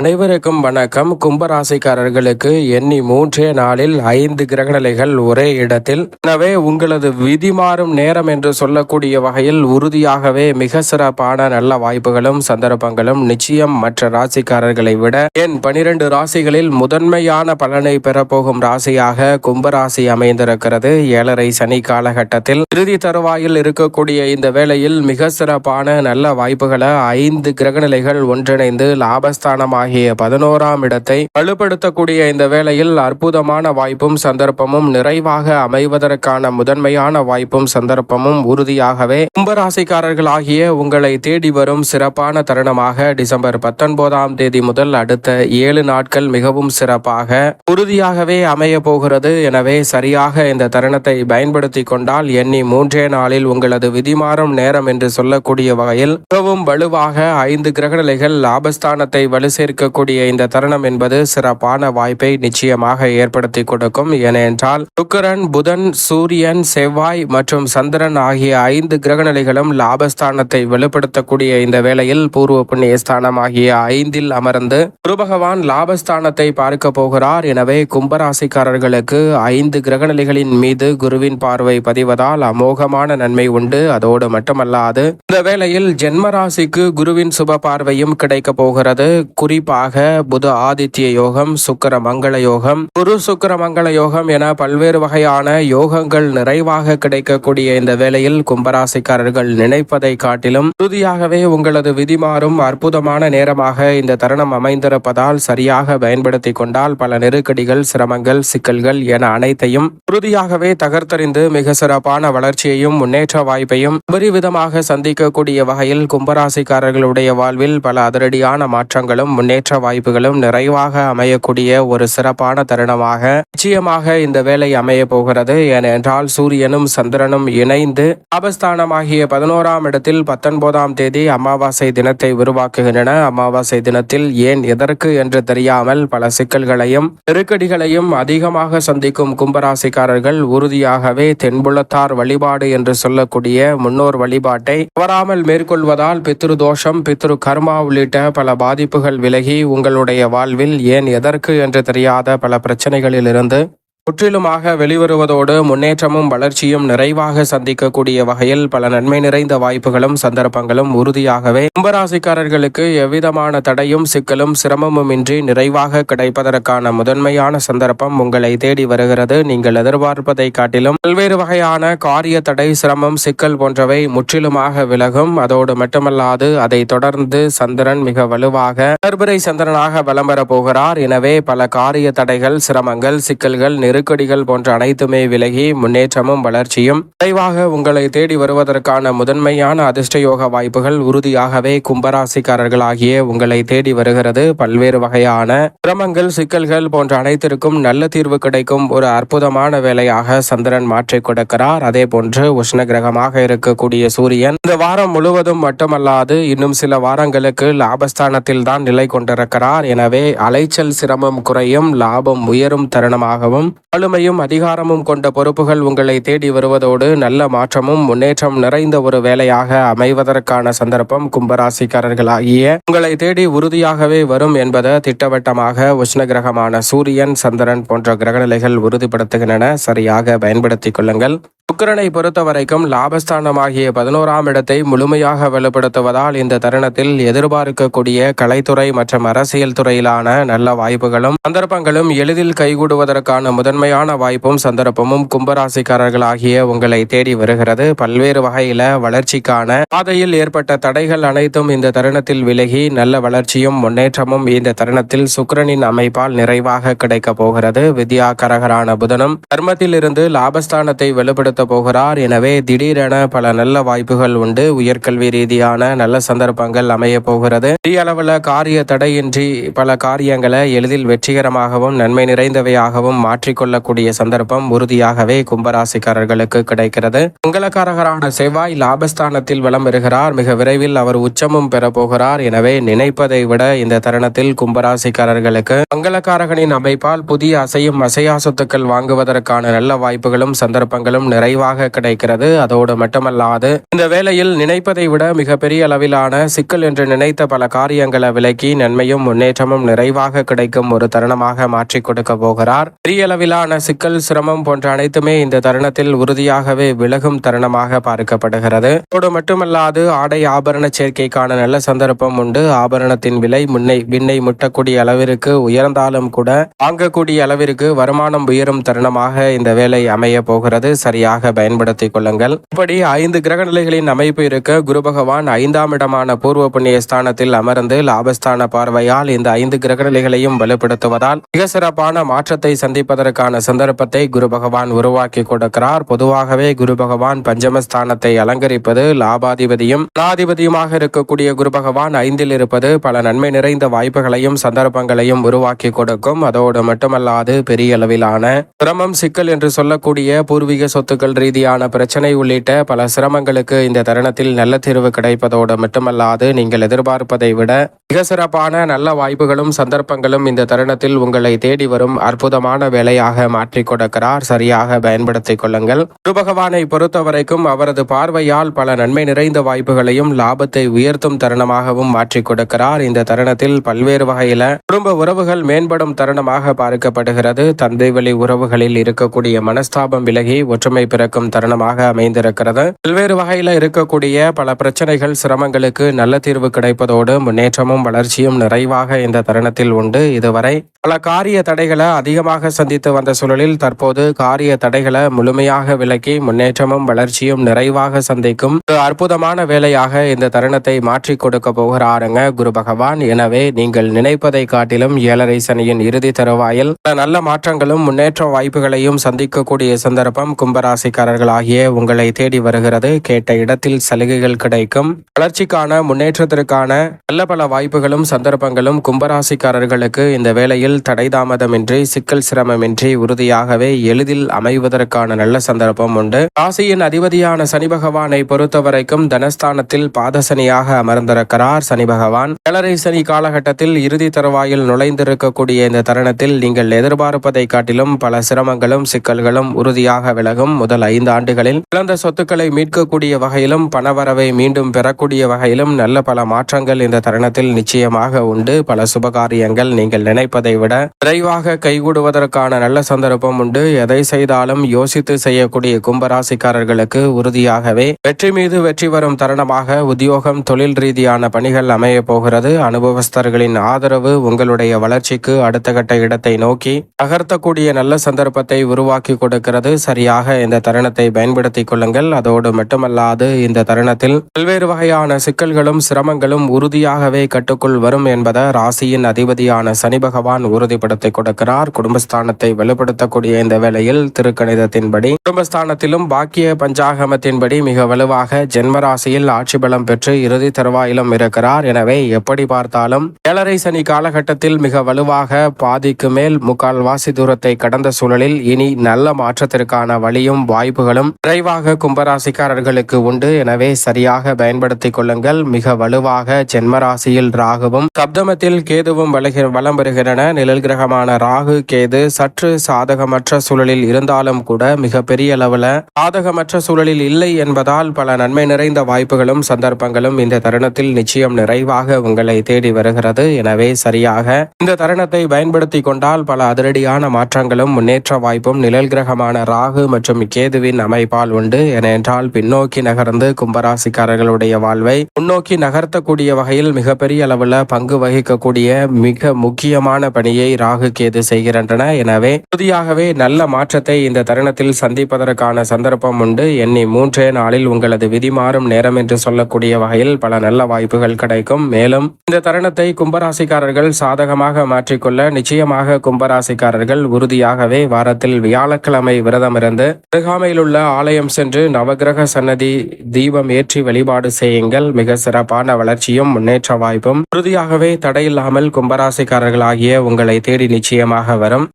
அனைவருக்கும் வணக்கம். கும்பராசிக்காரர்களுக்கு எண்ணி மூன்றே நாளில் ஐந்து கிரகநிலைகள் ஒரே இடத்தில். எனவே உங்களது விதி மாறும் நேரம் என்று சொல்லக்கூடிய வகையில் உறுதியாகவே மிக சிறப்பான நல்ல வாய்ப்புகளும் சந்தர்ப்பங்களும் நிச்சயம் மற்ற ராசிக்காரர்களை விட. என் பனிரெண்டு ராசிகளில் முதன்மையான பலனை பெறப்போகும் ராசியாக கும்பராசி அமைந்திருக்கிறது. ஏழரை சனி காலகட்டத்தில் இறுதி தருவாயில் இருக்கக்கூடிய இந்த வேளையில் மிக சிறப்பான நல்ல வாய்ப்புகளை ஐந்து கிரகநிலைகள் ஒன்றிணைந்து லாபஸ்தானமாக ஆகிய பதினோராம் இடத்தை வலுப்படுத்தக்கூடிய இந்த வேளையில் அற்புதமான வாய்ப்பும் சந்தர்ப்பமும் நிறைவாக அமைவதற்கான முதன்மையான வாய்ப்பும் சந்தர்ப்பமும் உறுதியாகவே கும்பராசிக்காரர்கள் ஆகிய உங்களை தேடி வரும் சிறப்பான தருணமாக டிசம்பர் பத்தொன்பதாம் தேதி முதல் அடுத்த ஏழு நாட்கள் மிகவும் சிறப்பாக உறுதியாகவே அமைய போகிறது. எனவே சரியாக இந்த தருணத்தை பயன்படுத்தி கொண்டால் எண்ணி மூன்றே நாளில் உங்களது விதிமாறும் நேரம் என்று சொல்லக்கூடிய வகையில் மிகவும் வலுவாக ஐந்து கிரகநிலைகள் லாபஸ்தானத்தை வலு சேர்க்க இருக்கக்கூடிய இந்த தருணம் என்பது சிறப்பான வாய்ப்பை நிச்சயமாக ஏற்படுத்தி கொடுக்கும். ஏனென்றால் சுக்கரன் புதன் சூரியன் செவ்வாய் மற்றும் சந்திரன் ஆகிய ஐந்து கிரகநிலைகளும் லாபஸ்தானத்தை வெளிப்படுத்தக்கூடிய இந்த வேளையில் பூர்வ புண்ணிய ஸ்தானம் ஆகிய ஐந்தில் அமர்ந்து குரு பகவான் லாபஸ்தானத்தை பார்க்க போகிறார். எனவே கும்பராசிக்காரர்களுக்கு ஐந்து கிரகநிலைகளின் மீது குருவின் பார்வை பதிவதால் அமோகமான நன்மை உண்டு. அதோடு மட்டுமல்லாது இந்த வேளையில் ஜென்மராசிக்கு குருவின் சுப பார்வையும் கிடைக்க போகிறது. குறிப்பாக குறிப்பாக புத ஆதித்ய யோகம் சுக்கர மங்கள யோகம். குரு சுக்கர மங்கள யோகம் என பல்வேறு வகையான யோகங்கள் நிறைவாக கிடைக்கக்கூடிய இந்த வேளையில் கும்பராசிக்காரர்கள் நினைப்பதை காட்டிலும் உறுதியாகவே உங்களது விதிமாறும் அற்புதமான நேரமாக இந்த தருணம் அமைந்திருப்பதால் சரியாக பயன்படுத்தி கொண்டால் பல நெருக்கடிகள் சிரமங்கள் சிக்கல்கள் என அனைத்தையும் உறுதியாகவே தகர்த்தறிந்து மிக சிறப்பான வளர்ச்சியையும் முன்னேற்ற வாய்ப்பையும் விரிவிதமாக சந்திக்கக்கூடிய வகையில் கும்பராசிக்காரர்களுடைய வாழ்வில் பல அதிரடியான மாற்றங்களும் முன்னேற்ற ஏற்ற வாய்ப்புகளும் நிறைவாக அமையக்கூடிய ஒரு சிறப்பான தருணமாக நிச்சயமாக இந்த வேலை அமைய போகிறது. ஏனென்றால் சூரியனும் சந்திரனும் இணைந்து அபஸ்தானமாகிய பதினோராம் இடத்தில் பத்தொன்பதாம் தேதி அமாவாசை தினத்தை உருவாக்குகின்றன. அமாவாசை தினத்தில் ஏன் எதற்கு என்று தெரியாமல் பல சிக்கல்களையும் நெருக்கடிகளையும் அதிகமாக சந்திக்கும் கும்பராசிக்காரர்கள் உறுதியாகவே தென்புலத்தார் வழிபாடு என்று சொல்லக்கூடிய முன்னோர் வழிபாட்டை தவறாமல் மேற்கொள்வதால் பித்ரு தோஷம் பித்ரு கர்மா உள்ளிட்ட பல பாதிப்புகள் விலகி விலகி உங்களுடைய வாழ்வில் ஏன் எதற்கு என்று தெரியாத பல பிரச்சனைகளிலிருந்து முற்றிலுமாக வெளிவருவதோடு முன்னேற்றமும் வளர்ச்சியும் நிறைவாக சந்திக்கக்கூடிய வகையில் பல நன்மை நிறைந்த வாய்ப்புகளும் சந்தர்ப்பங்களும் உறுதியாகவே கும்பராசிக்காரர்களுக்கு எவ்விதமான தடையும் சிக்கலும் சிரமமும் இன்றி நிறைவாக கிடைப்பதற்கான முதன்மையான சந்தர்ப்பம் உங்களை தேடி வருகிறது. நீங்கள் எதிர்பார்ப்பதை காட்டிலும் பல்வேறு வகையான காரிய தடை சிரமம் சிக்கல் போன்றவை முற்றிலுமாக விலகும். அதோடு மட்டுமல்லாது அதை தொடர்ந்து சந்திரன் மிக வலுவாக கர்பரை சந்திரனாக வலம் பெற போகிறார். எனவே பல காரிய தடைகள் சிரமங்கள் சிக்கல்கள் நிறு நெருக்கடிகள் போன்ற அனைத்துமே விலகி முன்னேற்றமும் வளர்ச்சியும் விரைவாக உங்களை தேடி வருவதற்கான முதன்மையான அதிர்ஷ்டயோக வாய்ப்புகள் உறுதியாகவே கும்பராசிக்காரர்கள் ஆகிய உங்களை தேடி வருகிறது. பல்வேறு வகையான சிரமங்கள் சிக்கல்கள் போன்ற அனைத்திற்கும் நல்ல தீர்வு கிடைக்கும் ஒரு அற்புதமான வேலையாக சந்திரன் மாற்றிக் கொடுக்கிறார். அதே போன்று உஷ்ண கிரகமாக இருக்கக்கூடிய சூரியன் இந்த வாரம் முழுவதும் மட்டுமல்லாது இன்னும் சில வாரங்களுக்கு லாபஸ்தானத்தில் தான் நிலை கொண்டிருக்கிறார். எனவே அலைச்சல் சிரமம் குறையும் லாபம் உயரும் தருணமாகவும் ஆளுமையும் அதிகாரமும் கொண்ட பொறுப்புகள் உங்களை தேடி வருவதோடு நல்ல மாற்றமும் முன்னேற்றம் நிறைந்த ஒரு வேலையாக அமைவதற்கான சந்தர்ப்பம் கும்பராசிக்காரர்களாகிய உங்களை தேடி உறுதியாகவே வரும் என்பதை திட்டவட்டமாக உஷ்ண கிரகமான சூரியன் சந்திரன் போன்ற கிரகநிலைகள் உறுதிப்படுத்துகின்றன. சரியாக பயன்படுத்திக் கொள்ளுங்கள். சுக்கரனை பொறுத்த வரைக்கும் லாபஸ்தானமாகிய பதினோராம் இடத்தை முழுமையாக வலுப்படுத்துவதால் இந்த தருணத்தில் எதிர்பார்க்கக்கூடிய கலைத்துறை மற்றும் அரசியல் துறையிலான நல்ல வாய்ப்புகளும் சந்தர்ப்பங்களும் எளிதில் கைகூடுவதற்கான முதன்மையான வாய்ப்பும் சந்தர்ப்பமும் கும்பராசிக்காரர்கள் ஆகிய உங்களை தேடி வருகிறது. பல்வேறு வகையில வளர்ச்சிக்கான பாதையில் ஏற்பட்ட தடைகள் அனைத்தும் இந்த தருணத்தில் விலகி நல்ல வளர்ச்சியும் முன்னேற்றமும் இந்த தருணத்தில் சுக்கரனின் அமைப்பால் நிறைவாக கிடைக்க போகிறது. வித்யா கரகரான புதனும் தர்மத்திலிருந்து லாபஸ்தானத்தை வெளிப்படுத்தப் போகிறார். எனவே திடீரென பல நல்ல வாய்ப்புகள் உண்டு. உயர்கல்வி ரீதியான நல்ல சந்தர்ப்பங்கள் அமைய போகிறது. பெரிய அளவில் காரிய தடையின்றி பல காரியங்களை எளிதில் வெற்றிகரமாகவும் நன்மை நிறைந்தவையாகவும் மாற்றிக்கொள்ள கொள்ளக்கூடிய சந்தர்ப்பம் உறுதியாகவே கும்பராசிக்காரர்களுக்கு கிடைக்கிறது. மங்களக்காரகரான செவ்வாய் லாபஸ்தானத்தில் வலம் வருகிறார் மிக விரைவில் அவர் உச்சமும் பெறப்போகிறார் எனவே நினைப்பதை விட இந்த தருணத்தில் கும்பராசிக்காரர்களுக்கு மங்களக்காரகனின் அமைப்பால் புதிய அசையும் அசையா சொத்துக்கள் வாங்குவதற்கான நல்ல வாய்ப்புகளும் சந்தர்ப்பங்களும் நிறைவாக கிடைக்கிறது. அதோடு மட்டுமல்லாது இந்த வேளையில் நினைப்பதை விட மிகப்பெரிய அளவிலான சிக்கல் என்று நினைத்த பல காரியங்களை விலக்கி நன்மையும் முன்னேற்றமும் நிறைவாக கிடைக்கும் ஒரு தருணமாக மாற்றிக் கொடுக்க போகிறார். பெரிய அளவிலான சிக்கல் சிரமம் போன்ற அனைத்துமே இந்த தருணத்தில் உறுதியாகவே விலகும் தருணமாக பார்க்கப்படுகிறது. அதோடு மட்டுமல்லாது ஆடை ஆபரண சேர்க்கைக்கான நல்ல சந்தர்ப்பம் உண்டு. ஆபரணத்தின் விலை முன்னை விண்ணை முட்டக்கூடிய அளவிற்கு உயர்ந்தாலும் கூட வாங்கக்கூடிய அளவிற்கு வருமானம் உயரும் தருணமாக இந்த வேலை அமைய போகிறது. சரியாக பயன்படுத்திக் கொள்ளுங்கள். இப்படி ஐந்து கிரக நிலைகளின் அமைப்பு இருக்க குரு பகவான் ஐந்தாம் இடமான பூர்வ புண்ணிய ஸ்தானத்தில் அமர்ந்து லாபஸ்தான பார்வையால் இந்த ஐந்து கிரக நிலைகளையும் வலுப்படுத்துவதால் மிக சிறப்பான மாற்றத்தை சந்திப்பதற்கான சந்தர்ப்பத்தை குரு பகவான் உருவாக்கி கொடுக்கிறார். பொதுவாகவே குரு பகவான் பஞ்சமஸ்தானத்தை அலங்கரிப்பது லாபாதிபதியும் லாதிபதியுமாக இருக்கக்கூடிய குரு பகவான் ஐந்தில் இருப்பது பல நன்மை நிறைந்த வாய்ப்புகளையும் சந்தர்ப்பங்களையும் உருவாக்கி கொடுக்கும். அதோடு மட்டுமல்லாது பெரிய அளவிலான சிரமம் சிக்கல் என்று சொல்லக்கூடிய பூர்வீக சொத்துக்கள் ரீதியான பிரச்சனை உள்ளிட்ட பல சிரமங்களுக்கு இந்த தருணத்தில் நல்ல தீர்வு கிடைப்பதோடு மட்டுமல்லாது நீங்கள் எதிர்பார்ப்பதை விட மிக சிறப்பான நல்ல வாய்ப்புகளும் சந்தர்ப்பங்களும் இந்த தருணத்தில் உங்களை தேடி வரும் அற்புதமான வேலையாக பொருளாக மாற்றிக் கொடுக்கிறார். சரியாக பயன்படுத்திக் கொள்ளுங்கள். குரு பகவானை பொறுத்தவரைக்கும் அவரது பார்வையால் பல நன்மை நிறைந்த வாய்ப்புகளையும் லாபத்தை உயர்த்தும் தருணமாகவும் மாற்றிக் கொடுக்கிறார். இந்த தருணத்தில் பல்வேறு வகையில குடும்ப உறவுகள் மேம்படும் தருணமாக பார்க்கப்படுகிறது. தந்தை வழி உறவுகளில் இருக்கக்கூடிய மனஸ்தாபம் விலகி ஒற்றுமை பிறக்கும் தருணமாக அமைந்திருக்கிறது. பல்வேறு வகையில இருக்கக்கூடிய பல பிரச்சனைகள் சிரமங்களுக்கு நல்ல தீர்வு கிடைப்பதோடு முன்னேற்றமும் வளர்ச்சியும் நிறைவாக இந்த தருணத்தில் உண்டு. இதுவரை பல காரிய தடைகளை அதிகமாக சந்தித்து வந்த சூழலில் தற்போது காரிய தடைகளை முழுமையாக விலக்கி முன்னேற்றமும் வளர்ச்சியும் நிறைவாக சந்திக்கும் ஒரு அற்புதமான வேலையாக இந்த தருணத்தை மாற்றி கொடுக்க போகிறாருங்க குரு பகவான். எனவே நீங்கள் நினைப்பதை காட்டிலும் ஏழரை சனியின் இறுதி தருவாயில் நல்ல மாற்றங்களும் முன்னேற்ற வாய்ப்புகளையும் சந்திக்கக்கூடிய சந்தர்ப்பம் கும்பராசிக்காரர்களாகிய உங்களை தேடி வருகிறது. கேட்ட இடத்தில் சலுகைகள் கிடைக்கும். வளர்ச்சிக்கான முன்னேற்றத்திற்கான நல்ல பல வாய்ப்புகளும் சந்தர்ப்பங்களும் கும்பராசிக்காரர்களுக்கு இந்த வேளையில் தடைதாமதமின்றி சிக்கல் சிரமமின்றி உறுதியாகவே எளிதில் அமைவதற்கான நல்ல சந்தர்ப்பம் உண்டு. ராசியின் அதிபதியான சனி பகவானை பொறுத்தவரைக்கும் தனஸ்தானத்தில் பாதசனியாக அமர்ந்திருக்கிறார் சனி பகவான். ஏழரை சனி காலகட்டத்தில் இறுதி தருவாயில் நுழைந்திருக்கக்கூடிய இந்த தருணத்தில் நீங்கள் எதிர்பார்ப்பதை காட்டிலும் பல சிரமங்களும் சிக்கல்களும் உறுதியாக விலகும் முதல் ஐந்து ஆண்டுகளில். இழந்த சொத்துக்களை மீட்கக்கூடிய வகையிலும் பணவரவை மீண்டும் பெறக்கூடிய வகையிலும் நல்ல பல மாற்றங்கள் இந்த தருணத்தில் நிச்சயமாக உண்டு. பல சுபகாரியங்கள் நீங்கள் நினைப்பதை விட விரைவாக கைகூடுவதற்கான நல்ல சந்தர்ப்பம் உண்டு. எதை செய்தாலும் யோசித்து செய்யக்கூடிய கும்பராசிக்காரர்களுக்கு உறுதியாகவே வெற்றி மீது வெற்றி வரும் தருணமாக உத்தியோகம் தொழில் ரீதியான பணிகள் அமைய போகிறது. அனுபவஸ்தர்களின் ஆதரவு உங்களுடைய வளர்ச்சிக்கு அடுத்த கட்ட இடத்தை நோக்கி நகர்த்தக்கூடிய நல்ல சந்தர்ப்பத்தை உருவாக்கி கொடுக்கிறது. சரியாக இந்த தருணத்தை பயன்படுத்திக் கொள்ளுங்கள். அதோடு மட்டுமல்லாது இந்த தருணத்தில் பல்வேறு வகையான சிக்கல்களும் சிரமங்களும் உறுதியாகவே கட்டுக்குள் வரும் என்பதை ராசியின் அதிபதியான சனி பகவான் உறுதிப்படுத்தி கொடுக்கிறார். குடும்பஸ்தானத்தை வலுப்படுத்தக்கூடிய இந்த வேளையில் திருக்கணிதத்தின்படி குடும்பஸ்தானத்திலும் பாக்கிய பஞ்சாகமத்தின்படி மிக வலுவாக ஜென்ம ராசியில் ஆட்சி பலம் பெற்று இறுதி தருவாயிலும் இருக்கிறார். எனவே எப்படி பார்த்தாலும் ஏழரை சனி காலகட்டத்தில் மிக வலுவாக பாதிக்கு மேல் முக்கால் வாசி தூரத்தை கடந்த சூழலில் இனி நல்ல மாற்றத்திற்கான வழியும் வாய்ப்புகளும் விரைவாக கும்பராசிக்காரர்களுக்கு உண்டு. எனவே சரியாக பயன்படுத்திக் கொள்ளுங்கள். மிக வலுவாக ஜென்மராசியில் ராகுவும் சப்தமத்தில் கேதுவும் வலம் வருகின்றன நிழல் கிரகமான ராகு கேது சற்று சாதகமற்ற சூழலில் இருந்தாலும் கூட மிக பெரிய அளவில் சாதகமற்ற சூழலில் இல்லை என்பதால் பல நன்மை நிறைந்த வாய்ப்புகளும் சந்தர்ப்பங்களும் இந்த தருணத்தில் நிச்சயம் நிறைவாக உங்களை தேடி வருகிறது. எனவே சரியாக இந்த தருணத்தை பயன்படுத்தி கொண்டால் பல அதிரடியான மாற்றங்களும் முன்னேற்ற வாய்ப்பும் நிழல் கிரகமான ராகு மற்றும் கேதுவின் அமைப்பால் உண்டு. ஏனென்றால் பின்னோக்கி நகர்ந்து கும்பராசிக்காரர்களுடைய வாழ்வை முன்னோக்கி நகர்த்தக்கூடிய வகையில் மிகப்பெரிய அளவில் பங்கு வகிக்கக்கூடிய மிக முக்கியமான பணியை ராகு கேது செய்கின்றன. எனவே உறுதியாகவே நல்ல மாற்றத்தை இந்த தருணத்தில் சந்திப்பதற்கான சந்தர்ப்பம் உண்டு. எண்ணி மூன்றே நாளில் உங்களது விதி மாறும் நேரம் என்று சொல்லக்கூடிய வகையில் பல நல்ல வாய்ப்புகள் கிடைக்கும். மேலும் இந்த தருணத்தை கும்பராசிக்காரர்கள் சாதகமாக மாற்றிக்கொள்ள நிச்சயமாக கும்பராசிக்காரர்கள் உறுதியாகவே வாரத்தில் வியாழக்கிழமை விரதமிருந்து அருகாமையில் உள்ள ஆலயம் சென்று நவகிரக சன்னதி தீபம் ஏற்றி வழிபாடு செய்யுங்கள். மிக சிறப்பான வளர்ச்சியும் முன்னேற்ற வாய்ப்பும் உறுதியாகவே தடையில்லாமல் கும்பராசிக்காரர்களாகிய உங்களை தேடி நிச்சயமாக வரும்.